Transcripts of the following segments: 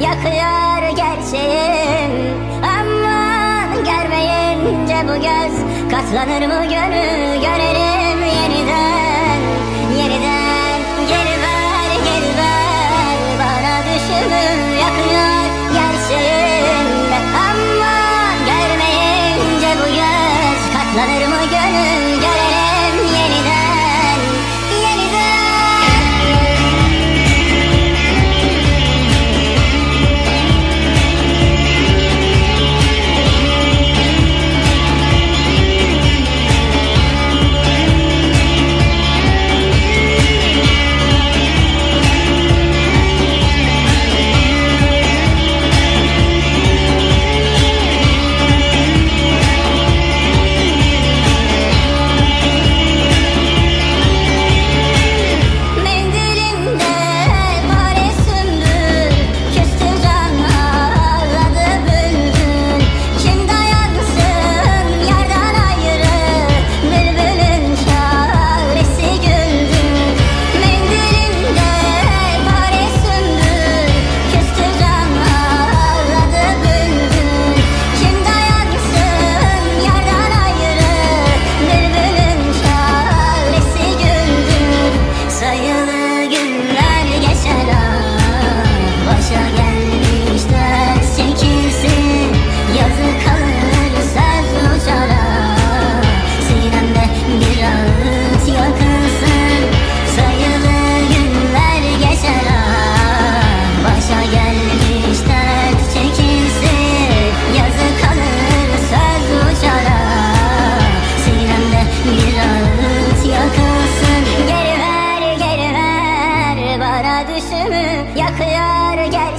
yakıyor gerçeğim Aman görmeyince bu göz katlanır mı gönül? Görelim yeniden Yeniden. Geri ver geri ver. Bana düşümü yakıyor gerçeğim Aman görmeyince bu göz katlanır mı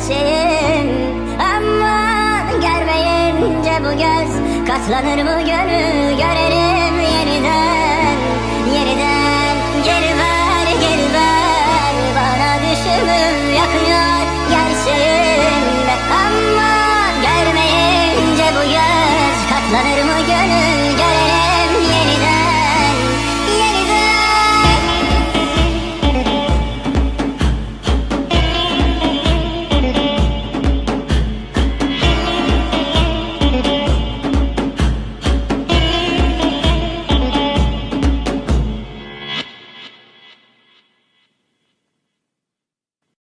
Gerçeğim Aman görmeyince bu göz Katlanır mı gönül görelim